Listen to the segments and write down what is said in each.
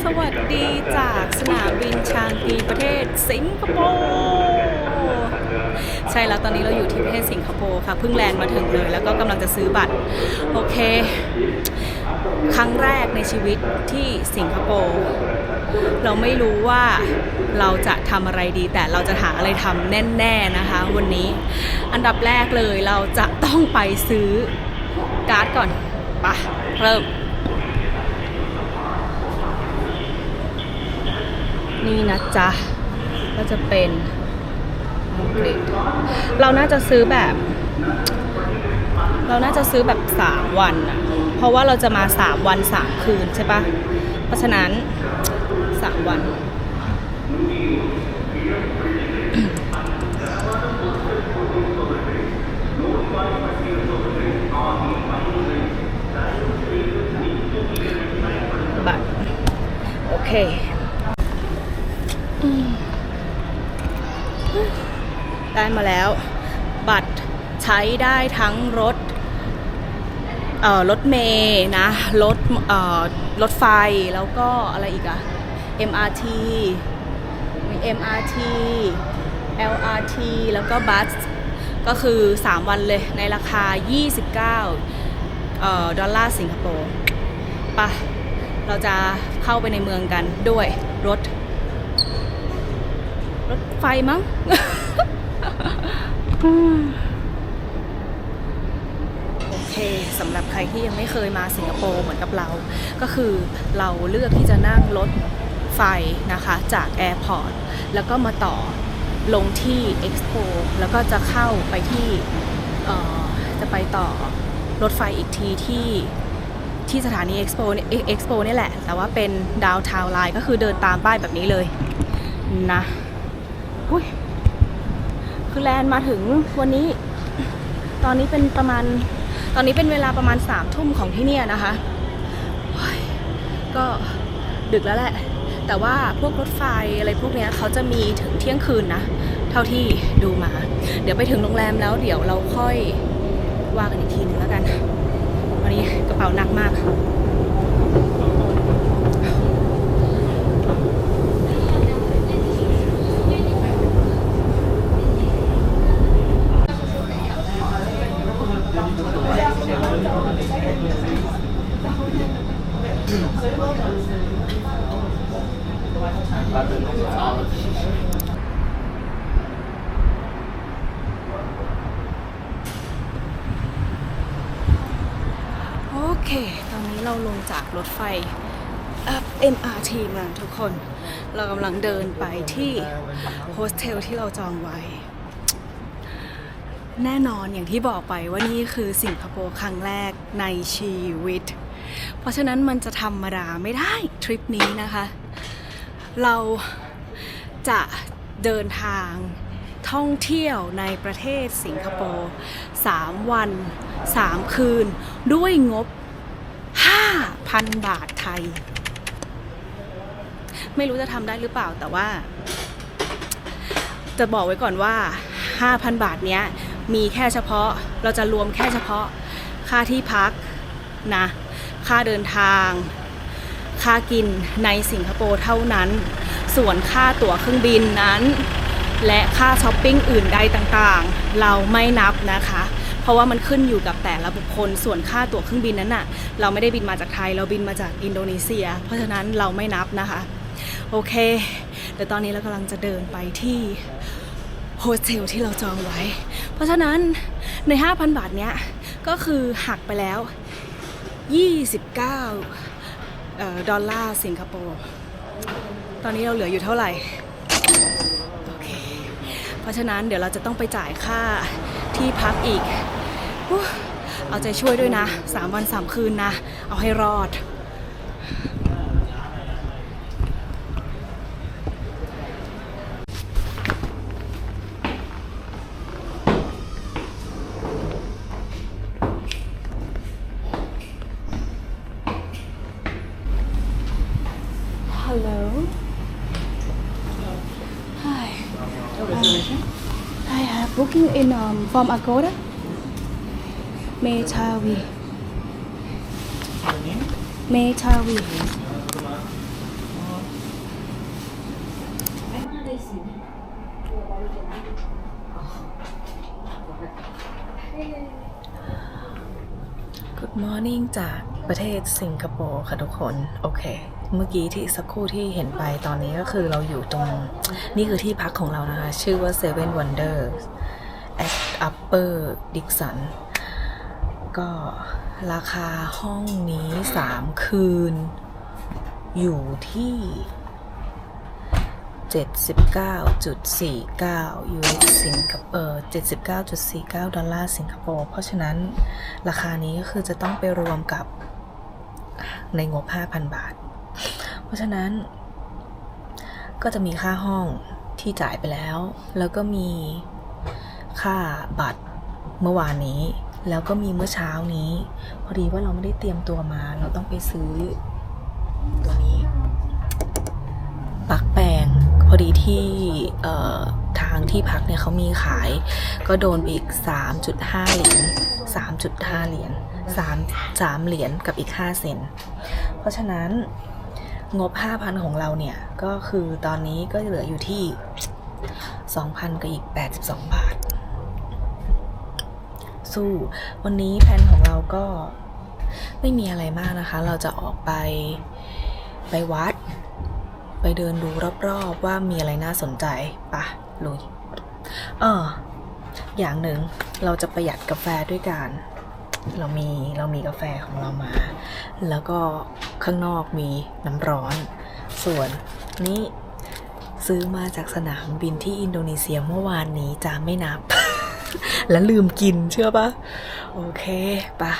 สวัสดีจากสนามบินชางกีประเทศสิงคโปร์ใช่แล้วตอนนี้เราอยู่ที่ประเทศสิงคโปร์ค่ะเพิ่งแลนด์มาถึงเลยแล้วก็กำลังจะซื้อบัตร โอเค ครั้งแรกในชีวิตที่สิงคโปร์เราไม่รู้ว่าเราจะทำอะไรดีแต่เราจะหาอะไรทำแน่ๆนะคะ วันนี้อันดับแรกเลยเราจะต้องไปซื้อการ์ดก่อนไปะเริ่ม นี่นะจ๊ะ ก็จะเป็นอังกฤษเราน่าจะซื้อแบบ เราน่าจะซื้อแบบ 3 วันอะเพราะว่าเราจะมา 3 วัน 3 คืนใช่ปะเพราะฉะนั้น 3 วันบัตรโอเค ได้มาแล้ว บัตรใช้ได้ทั้งรถเอ่อรถเมย์นะรถเอ่อรถไฟแล้วก็อะไรอีกอะ MRT มี MRT LRT แล้วก็บัสก็คือ 3 วันเลยในราคา 29เอ่อดอลลาร์สิงคโปร์ปะเราจะเข้าไปในเมืองกันด้วยรถ รถไฟมั้ง โอเคสำหรับใครที่ยังไม่เคยมาสิงคโปร์เหมือนกับเรา ก็คือเราเลือกที่จะนั่งรถไฟนะคะจากแอร์พอร์ตแล้วก็มาต่อลงที่เอ็กซ์โปแล้วก็จะเข้าไปที่จะไปต่อรถไฟอีกทีที่ที่สถานีเอ็กซ์โปเนี่ยเอ็กซ์โปนี่แหละ แต่ว่าเป็นดาวทาวไลน์ก็คือเดินตามป้ายแบบนี้เลยนะอุ้ย คือแลนมาถึงวันนี้ ตอนนี้เป็นประมาณ ตอนนี้เป็นเวลาประมาณสามทุ่มของที่เนี่ยนะคะ ก็ดึกแล้วแหละ แต่ว่าพวกรถไฟอะไรพวกเนี้ยเขาจะมีถึงเที่ยงคืนนะ เท่าที่ดูมา เดี๋ยวไปถึงโรงแรมแล้วเดี๋ยวเราค่อยว่ากันอีกทีนึงแล้วกัน วันนี้กระเป๋าหนักมาก โอเค ตอนนี้เราลงจากรถไฟ MRT มาทุกคน เรากำลังเดินไปที่โฮสเทลที่เราจองไว้ แน่นอนอย่างที่บอกไปว่านี่คือสิงคโปร์ครั้งแรกในชีวิต เพราะฉะนั้นมันจะธรรมดาไม่ได้ทริปนี้นะคะ เราจะเดินทางท่องเที่ยวในประเทศสิงคโปร์3วัน 3 คืน ด้วยงบ 5,000 บาทไทย ไม่รู้จะทำได้หรือเปล่าแต่ว่า จะบอกไว้ก่อนว่า 5,000 บาทเนี้ยมีแค่เฉพาะเราจะรวมแค่เฉพาะค่าที่พักนะ ค่าเดินทาง ค่ากินในสิงคโปร์เท่านั้น ส่วนค่าตั๋วเครื่องบินนั้น และค่าช้อปปิ้งอื่นใดต่างๆ เราไม่นับนะคะ เพราะว่ามันขึ้นอยู่กับแต่ละบุคคล ส่วนค่าตั๋วเครื่องบินนั้นน่ะ เราไม่ได้บินมาจากไทย เราบินมาจากอินโดนีเซีย เพราะฉะนั้นเราไม่นับนะคะ โอเคเดี๋ยวตอนนี้เรากำลังจะเดินไปที่โฮสเทลที่เราจองไว้ เพราะฉะนั้นใน 5,000 บาทเนี้ยก็คือหักไปแล้ว 29เอ่อดอลลาร์สิงคโปร์ ตอนนี้เราเหลืออยู่เท่าไหร่ โอเค เพราะฉะนั้นเดี๋ยวเราจะต้องไปจ่ายค่าที่พักอีก เอาใจช่วยด้วยนะ 3 วัน 3 คืนนะ เอาให้รอด from Agoda เมชาวีเมชาวีมอร์นิ่งจากประเทศสิงคโปร์ค่ะทุกคน โอเค เมื่อกี้ที่สักครู่ที่เห็นไปตอนนี้ก็คือเราอยู่ตรง นี่คือที่พักของเรานะคะ ชื่อว่า Seven Wonders at Upper Dixon ก็ราคาห้องนี้ 3 คืน อยู่ที่ 79.49 US สิงคโปร์79.49 ดอลลาร์สิงคโปร์ เพราะฉะนั้นราคานี้ก็คือจะต้องไปรวมกับในงบ 5,000 บาท เพราะฉะนั้นก็จะมีค่าห้องที่จ่ายไปแล้ว แล้วก็มี ค่าบัตรเมื่อวานนี้ แล้วก็มีเมื่อเช้านี้ พอดีว่าเราไม่ได้เตรียมตัวมา เราต้องไปซื้อ ตัวนี้ปักแปลงพอดีที่ทางที่พักเนี่ยเขามีขาย ก็โดนไปอีก 3.5 เหรียญ3.5 เหรียญ3 3เหรียญกับอีก 5 เซน เพราะฉะนั้นงบ 5,000 ของเราเนี่ย ก็คือตอนนี้ก็เหลืออยู่ที่ 2,000 กับอีก 82 บาท สู้ วันนี้แผนของเราก็ไม่มีอะไรมากนะคะ เราจะออกไปไปวัด ไปเดินดูรอบๆว่ามีอะไรน่าสนใจปะลุยเอออย่างหนึ่งเราจะประหยัดกาแฟด้วยกันเรามีเรามีกาแฟของเรามา แล้วก็ข้างนอกมีน้ำร้อน ส่วนนี้ซื้อมาจากสนามบินที่อินโดนีเซียเมื่อวานนี้จะไม่นับ แล้วลืมกินเชื่อปะโอเคปะ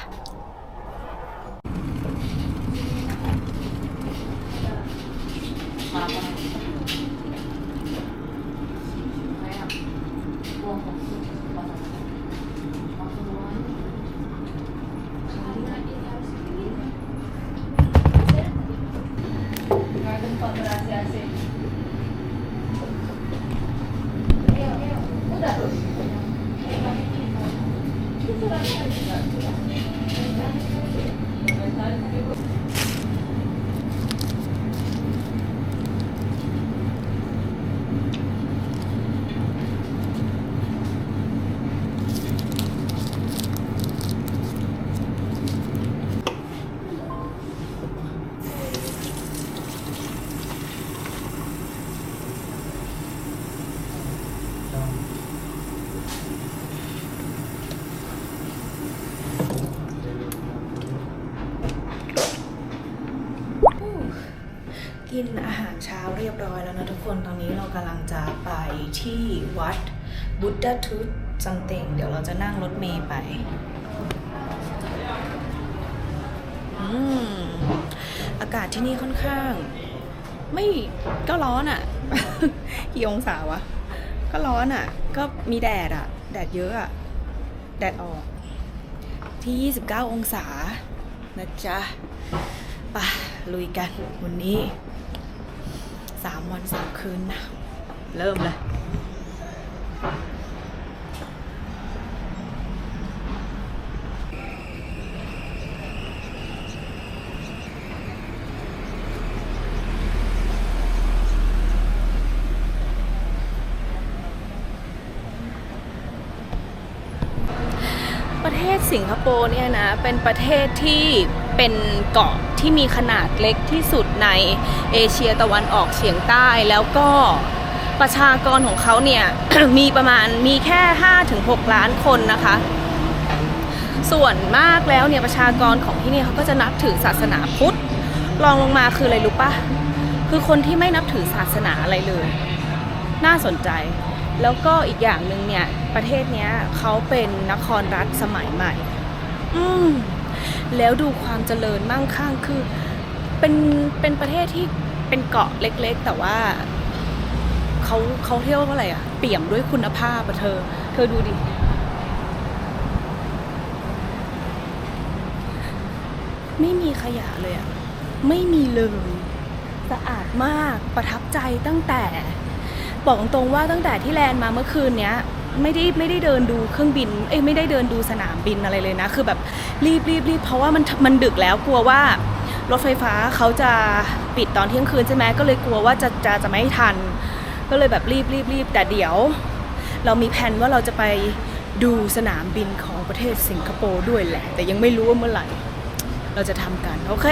กินอาหารเช้าเรียบร้อยแล้วนะทุกคน ตอนนี้เรากำลังจะไปที่วัดบุต d าทุตจังเต็งเดี๋ยวเราจะนั่งรถเมย์ไป อืม อากาศที่นี่ค่อนข้าง ไม่ก็ร้อนอะ่ะ กี่องศาวะ ก็ร้อนอะ่ะ ก็มีแดดอะ่ะ แดดเยอะอะ่ะ แดดออก ที่ 29 องศานะจ๊ะไปะลุยกันวันนี้ สามวันสามคืนนะ เริ่มเลยประเทศสิงคโปร์เนี่ยนะ เป็นประเทศที่เป็นเกาะที่มีขนาดเล็กที่สุด ในเอเชียตะวันออกเฉียงใต้แล้วก็ประชากรของเขาเนี่ย มีประมาณมีแค่ 5-6 ล้านคนนะคะ ส่วนมากแล้วเนี่ยประชากรของที่นี่เขาก็จะนับถือศาสนาพุทธรองลงมาคืออะไรรู้ปะคือคนที่ไม่นับถือศาสนาอะไรเลย น่าสนใจ แล้วก็อีกอย่างหนึ่งเนี่ยประเทศเนี้ยเขาเป็นนครรัฐสมัยใหม่ อืมแล้วดูความเจริญมั่งคั่งคือ เป็นเป็นประเทศที่เป็นเกาะเล็กๆ แต่ว่าเขาเขาเรียกว่าอะไรอะเปี่ยมด้วยคุณภาพอะเธอ เธอดูดิไม่มีขยะเลยอะไม่มีเลยสะอาดมากประทับใจตั้งแต่บอกตรงว่าตั้งแต่ที่แลนมาเมื่อคืนเนี้ยไม่ได้ไม่ได้เดินดูเครื่องบิน เอ้ยไม่ได้เดินดูสนามบินอะไรเลยนะ คือแบบรีบรีบรีบเพราะว่ามันมันดึกแล้วกลัวว่า รถไฟฟ้าเขาจะปิดตอนเที่ยงคืนใช่ไหมก็เลยกลัวว่าจะจะจะไม่ทัน ก็เลยแบบรีบรีบรีบแต่เดี๋ยว เรามีแผนว่าเราจะไปดูสนามบินของประเทศสิงคโปร์ด้วยแหละ แต่ยังไม่รู้ว่าเมื่อไหร่ เราจะทำกัน โอเค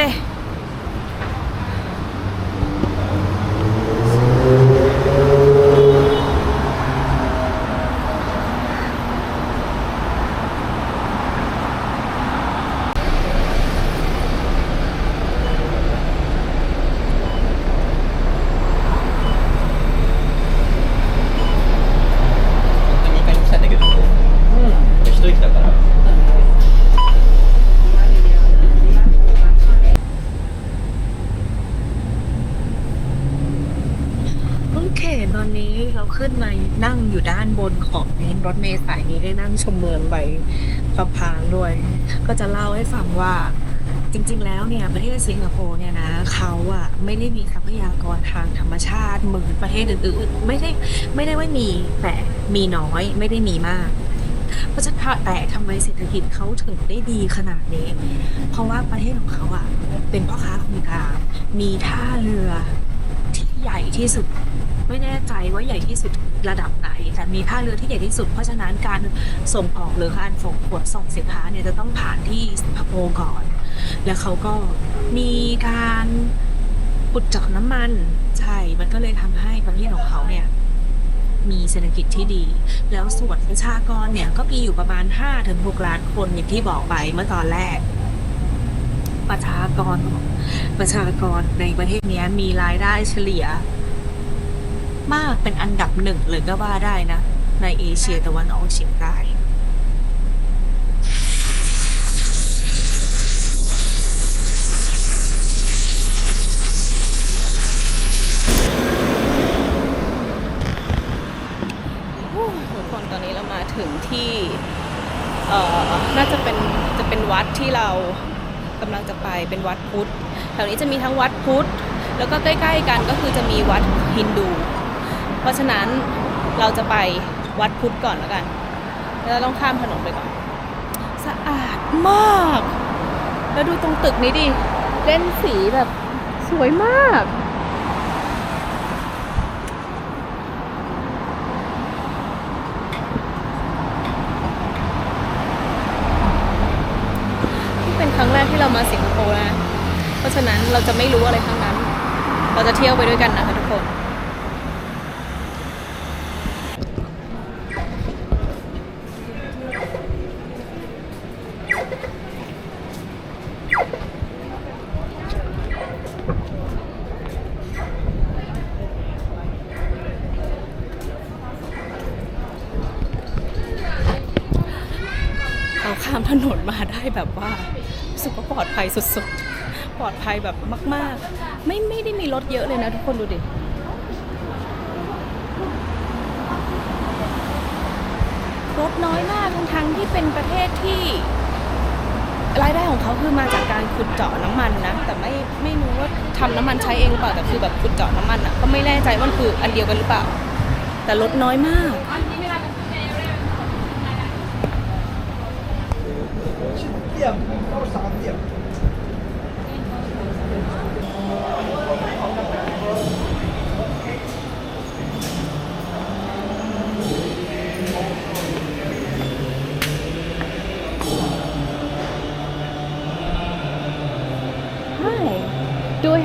นั่งอยู่ด้านบนของรถเมล์สายนี้ได้นั่งชมเมืองใบพะพางด้วย ก็จะเล่าให้ฟังว่าจริง ๆ แล้วเนี่ยประเทศสิงคโปร์เนี่ยนะเขาอะไม่ได้มีทรัพยากรทางธรรมชาติเหมือนประเทศอื่นๆไม่ได้ไม่ได้ว่ามีแต่มีน้อยไม่ได้มีมากเพราะฉะนั้นแต่ทำไมเศรษฐกิจเขาถึงได้ดีขนาดนี้ เพราะว่าประเทศของเขาอะเป็นพ่อค้าคนกลางมีท่าเรือที่ใหญ่ที่สุด ไม่แน่ใจว่าใหญ่ที่สุด ระดับไหนแต่มีท่าเรือที่ใหญ่ที่สุด เพราะฉะนั้นการส่งออกหรือการส่งขนส่งสินค้าเนี่ยจะต้องผ่านที่สิงคโปร์ก่อน แล้วเขาก็มีการขุดเจาะน้ำมันใช่ มันก็เลยทำให้ประเทศของเขาเนี่ยมีเศรษฐกิจที่ดี แล้วส่วนประชากรเนี่ยก็มีอยู่ประมาณ 5-6 ล้านคนอย่างที่บอกไปเมื่อตอนแรก ประชากรประชากรในประเทศนี้มีรายได้เฉลี่ย มากเป็นอันดับหนึ่งเลยก็ว่าได้นะ ในเอเชียตะวันออกเฉียงใต้ทุกคนตอนนี้เรามาถึงที่น่าจะเป็นจะเป็นวัดที่เรากำลังจะไปเป็นวัดพุทธแถวนี้จะมีทั้งวัดพุทธแล้วก็ใกล้ ๆ กันก็คือจะมีวัดฮินดู เพราะฉะนั้นเราจะไปวัดพุทธก่อนแล้วกันแล้วเราต้องข้ามถนนไปก่อน สะอาดมาก แล้วดูตรงตึกนี้ดิ เล่นสีแบบสวยมากนี่เป็นครั้งแรกที่เรามาสิงคโปร์นะ เพราะฉะนั้นเราจะไม่รู้อะไรทั้งนั้น เราจะเที่ยวไปด้วยกันนะคะทุกคนามถนนมาได้แบบว่ารู้สึกว่าปลอดภัยสุดๆ ปลอดภัยแบบมาก ๆ ไม่ไม่ได้มีรถเยอะเลยนะทุกคนดูดิรถน้อยมากทั้งที่เป็นประเทศที่รายได้ของเขาคือมาจากการขุดเจาะน้ำมันนะแต่ไม่ไม่รู้ว่าทำน้ำมันใช้เองหรือเปล่าแต่คือแบบขุดเจาะน้ำมันอะก็ไม่แน่ใจว่าคืออันเดียวกันหรือเปล่า แต่รถน้อยมาก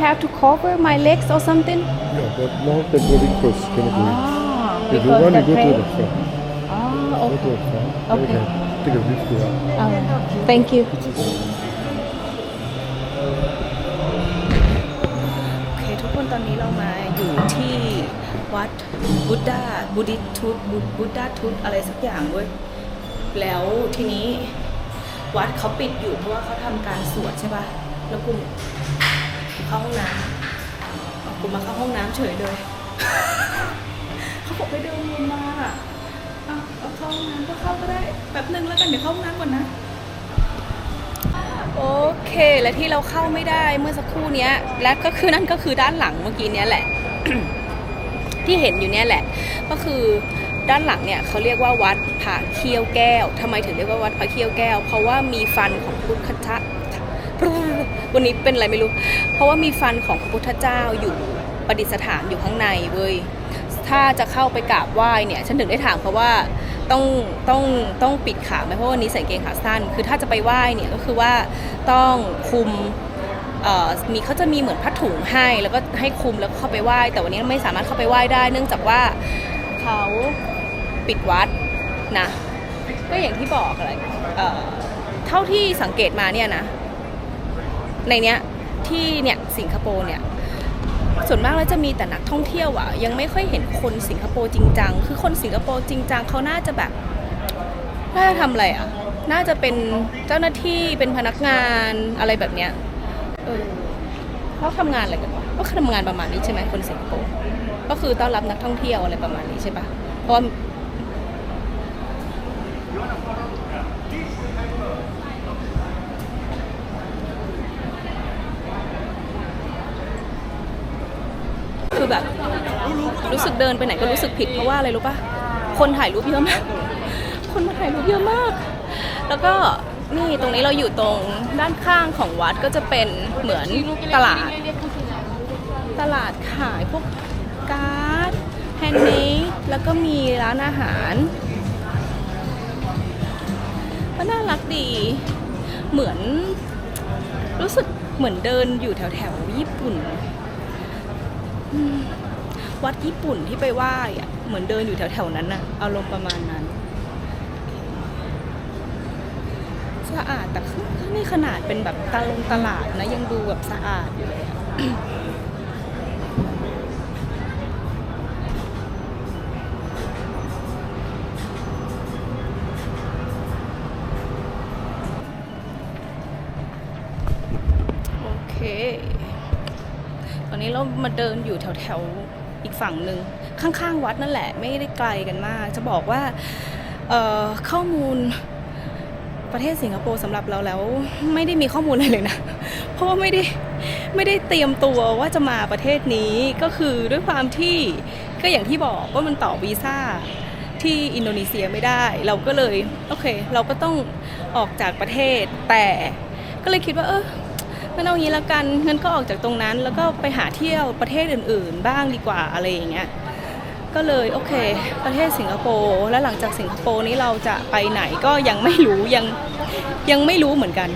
have to cover my legs or something? Yeah, but now the body cross is gonna be. Ah, if you want to go to the front, Ah, go to okay. the front. Okay. then you can take a lift to that. Alright. Thank you. โอเคทุกคนตอนนี้เรามาอยู่ที่วัดบุดดาบูดิทุตบุดดาทุตอะไรสักอย่างเว้ยแล้วทีนี้วัดเขาปิดอยู่เพราะว่าเขาทำการสวดใช่ปะแล้วกู เข้าห้องน้ำเอากูมาเข้าห้องน้ำเฉยเลย เขาบอกไปเดินวนมาอะเอาเอาเข้าห้องน้ำก็เข้าก็ได้แป๊บนึงแล้วกันเดี๋ยวเข้าห้องน้ำก่อนนะ โอเคและที่เราเข้าไม่ได้เมื่อสักครู่เนี้ย และก็คือนั่นก็คือด้านหลังเมื่อกี้เนี้ยแหละ ที่เห็นอยู่เนี่ยแหละ ก็คือด้านหลังเนี่ยเขาเรียกว่าวัดผาเขี้ยวแก้วทำไมถึงเรียกว่าวัดผาเขี้ยวแก้ว เพราะว่ามีฟันของพุทธเจ้า วันนี้เป็นอะไรไม่รู้ เพราะว่ามีฟันของพระพุทธเจ้าอยู่ประดิษฐานอยู่ข้างในเว้ยถ้าจะเข้าไปกราบไหว้เนี่ย ฉันถึงได้ถามเขาว่าต้องต้องต้องปิดขาไหมเพราะวันนี้ใส่เกงขาสั้น คือถ้าจะไปไหว้เนี่ยก็คือว่าต้องคุมเอ่อมีเขาจะมีเหมือนผ้าถุงให้แล้วก็ให้คุมแล้วเข้าไปไหว้ แต่วันนี้ไม่สามารถเข้าไปไหว้ได้ เนื่องจากว่าเขาปิดวัดนะก็อย่างที่บอกอะไรเท่าที่สังเกตมาเนี่ยนะ ในเนี้ยที่เนี่ยสิงคโปร์เนี่ยส่วนมากแล้วจะมีแต่นักท่องเที่ยวอะยังไม่ค่อยเห็นคนสิงคโปร์จริงจังคือคนสิงคโปร์จริงจังเขาน่าจะแบบน่าจะทำอะไรอะน่าจะเป็นเจ้าหน้าที่เป็นพนักงานอะไรแบบเนี้ยเออเขาทำงานอะไรกันวะก็ทำงานประมาณนี้ใช่ไหมคนสิงคโปร์ก็คือต้อนรับนักท่องเที่ยวอะไรประมาณนี้ใช่ปะเพราะว่า คือแบบ รู้สึกเดินไปไหนก็รู้สึกผิดเพราะว่าอะไรรู้ปะคนถ่ายรูปเยอะมาก คนมาถ่ายรูปเยอะมาก แล้วก็นี่ตรงนี้เราอยู่ตรงด้านข้างของวัดก็จะเป็นเหมือนตลาด ตลาดขายพวกการ์ดแฮนด์เมดแล้วก็มีร้านอาหารก็น่ารักดีเหมือนรู้สึกเหมือนเดินอยู่แถวแถวญี่ปุ่น วัดญี่ปุ่นที่ไปไหว้อะเหมือนเดินอยู่แถวๆนั้นน่ะอารมณ์ประมาณนั้นสะอาดแต่คือนี่ขนาดเป็นแบบตาลงตลาดนะยังดูแบบสะอาดอยู่เลยโอเคตอนนี้เรามาเดินอยู่แถวๆ อีกฝั่งหนึ่งข้างๆวัดนั่นแหละ ไม่ได้ไกลกันมาก จะบอกว่าเออข้อมูลประเทศสิงคโปร์สำหรับเราแล้วไม่ได้มีข้อมูลอะไรเลยนะ เพราะว่าไม่ได้ไม่ได้เตรียมตัวว่าจะมาประเทศนี้ก็คือด้วยความที่ก็อย่างที่บอกว่ามันต่อวีซ่าที่อินโดนีเซียไม่ได้ เราก็เลยโอเค เราก็ต้องออกจากประเทศแต่ก็เลยคิดว่าเออ งั้นเอางี้ละกันงั้นก็ออกจากตรงนั้น แล้วก็ไปหาเที่ยวประเทศอื่น ๆ บ้างดีกว่าอะไรอย่างเงี้ยก็เลยโอเค ประเทศสิงคโปร์แล้วหลังจากสิงคโปร์นี้เราจะไปไหนก็ยังไม่รู้ยังยังไม่รู้เหมือนกัน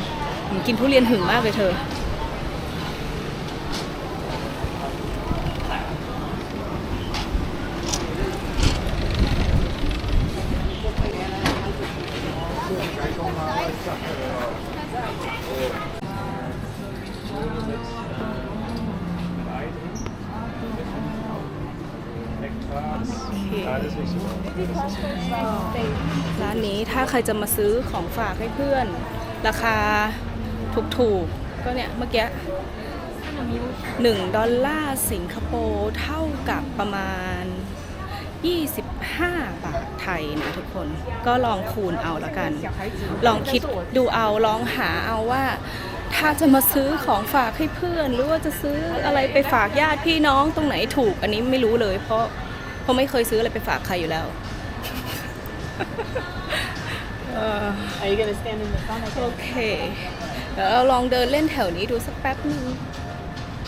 หืมกินทุเรียนหึงมากเลยเธอ ร้านนี้ถ้าใครจะมาซื้อของฝากให้เพื่อน ราคาถูกๆ ก็เนี่ยเมื่อกี้1ดอลลาร์สิงคโปร์เท่ากับประมาณ 25 บาทไทยนะทุกคนก็ลองคูณเอาละกัน ลองคิดดูเอาลองหาเอาว่า ถ้าจะมาซื้อของฝากให้เพื่อน หรือว่าจะซื้ออะไรไปฝากญาติพี่น้องตรงไหนถูก อันนี้ไม่รู้เลยเพราะเพ ราะไม่เคยซื้ออะไรไปฝากใครอยู่แล้ว Are you gonna stand in the front? โอเคเดี๋ยวเราลองเดินเล่นแถวนี้ดูสักแป๊บนึง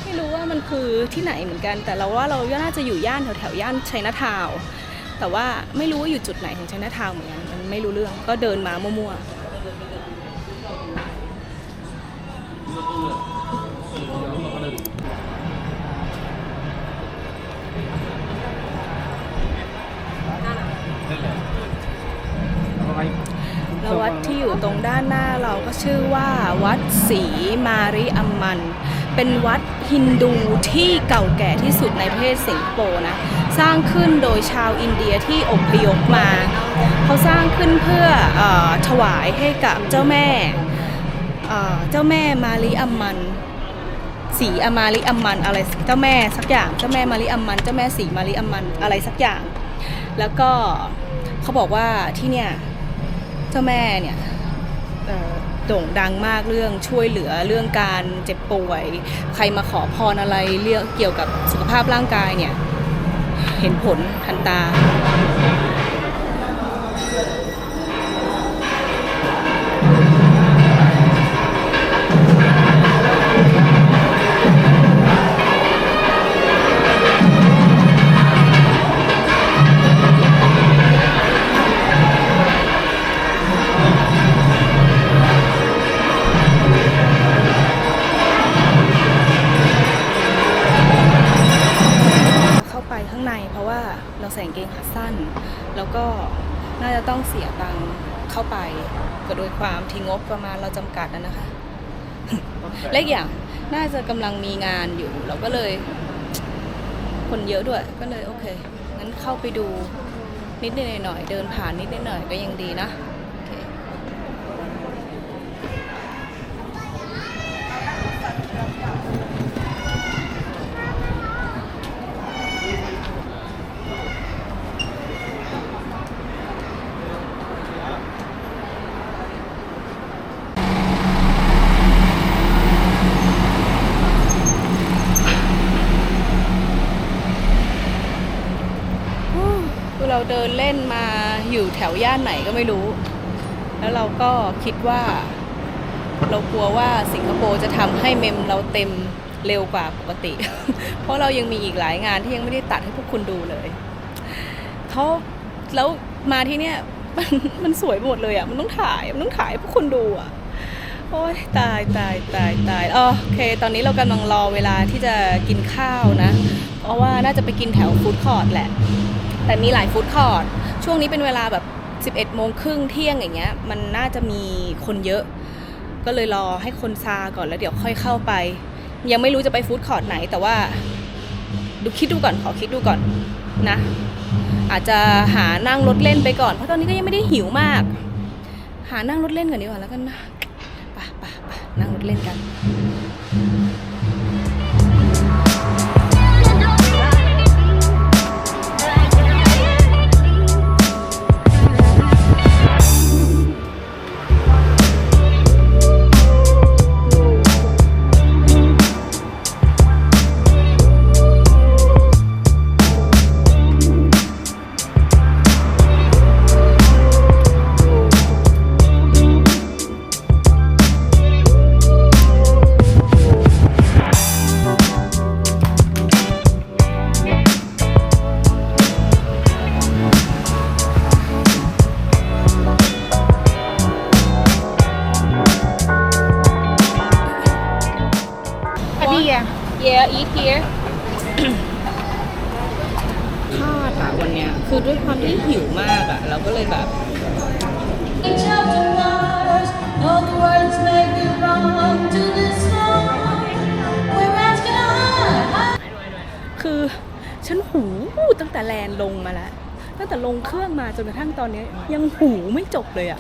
ไม่รู้ว่ามันคือที่ไหนเหมือนกัน แต่เราว่าเราน่าจะอยู่ย่านแถวแถวๆย่านชัยนาทาวน์แต่ว่าไม่รู้ว่าอยู่จุดไหนของชัยนาทาวน์เหมือนกันมันไม่รู้เรื่องก็เดินมามั่วๆ แล้ววัดที่อยู่ตรงด้านหน้าเราก็ชื่อว่าวัดศรีมาริอัมมัน เป็นวัดฮินดูที่เก่าแก่ที่สุดในประเทศสิงคโปร์นะ สร้างขึ้นโดยชาวอินเดียที่อพยพมา เขาสร้างขึ้นเพื่ออถวายให้กับเจ้าแม่เอ่อเจ้าแม่มาริอัมมันสีอมาริอัมมันอะไรเจ้าแม่สักอย่างเจ้าแม่มาริอัมมัน เจ้าแม่สีมาริอัมมันอะไรสักอย่าง แล้วก็เขาบอกว่าที่เนี่ย เจ้าแม่เนี่ยโด่งดังมากเรื่องช่วยเหลือเรื่องการเจ็บป่วย ใครมาขอพรอะไรเรื่องเกี่ยวกับสุขภาพร่างกายเนี่ย เห็นผลทันตา แล้วก็น่าจะต้องเสียตังค์เข้าไปก็โดยความที่งบประมาณเราจำกัดนะนะคะและอีกอย่างน่าจะกำลังมีงานอยู่ เราก็เลย คนเยอะด้วยก็เลยโอเคงั้นเข้าไปดูนิดๆหน่อยๆเดินผ่านนิดๆหน่อยๆก็ยังดีนะโอ เดินเล่นมาอยู่แถวย่านไหนก็ไม่รู้ แล้วเราก็คิดว่า เรากลัวว่าสิงคโปร์จะทำให้เมมเราเต็มเร็วกว่าปกติ เพราะเรายังมีอีกหลายงานที่ยังไม่ได้ตัดให้พวกคุณดูเลยเขาแล้วมาที่เนี่ยมันมันสวยหมดเลยอะ มันต้องถ่ายมันต้องถ่ายให้พวกคุณดูอะ โอ้ยตายตายตายตายโอเค ตอนนี้เรากำลังรอเวลาที่จะกินข้าวนะ เพราะว่าน่าจะไปกินแถวฟู้ดคอร์ทแหละ แต่มีหลายฟู้ดคอร์ทช่วงนี้เป็นเวลาแบบ 11โมงครึ่งเที่ยงอย่างเงี้ยมันน่าจะมีคนเยอะ ก็เลยรอให้คนซาก่อนแล้วเดี๋ยวค่อยเข้าไป ยังไม่รู้จะไปฟู้ดคอร์ทไหน แต่ว่าดูคิดดูก่อนขอคิดดูก่อนนะ อาจจะหานั่งรถเล่นไปก่อน เพราะตอนนี้ก็ยังไม่ได้หิวมาก หานั่งรถเล่นก่อนดีกว่าแล้วกันนะไปไปไปนั่งรถเล่นกัน บเลยอะ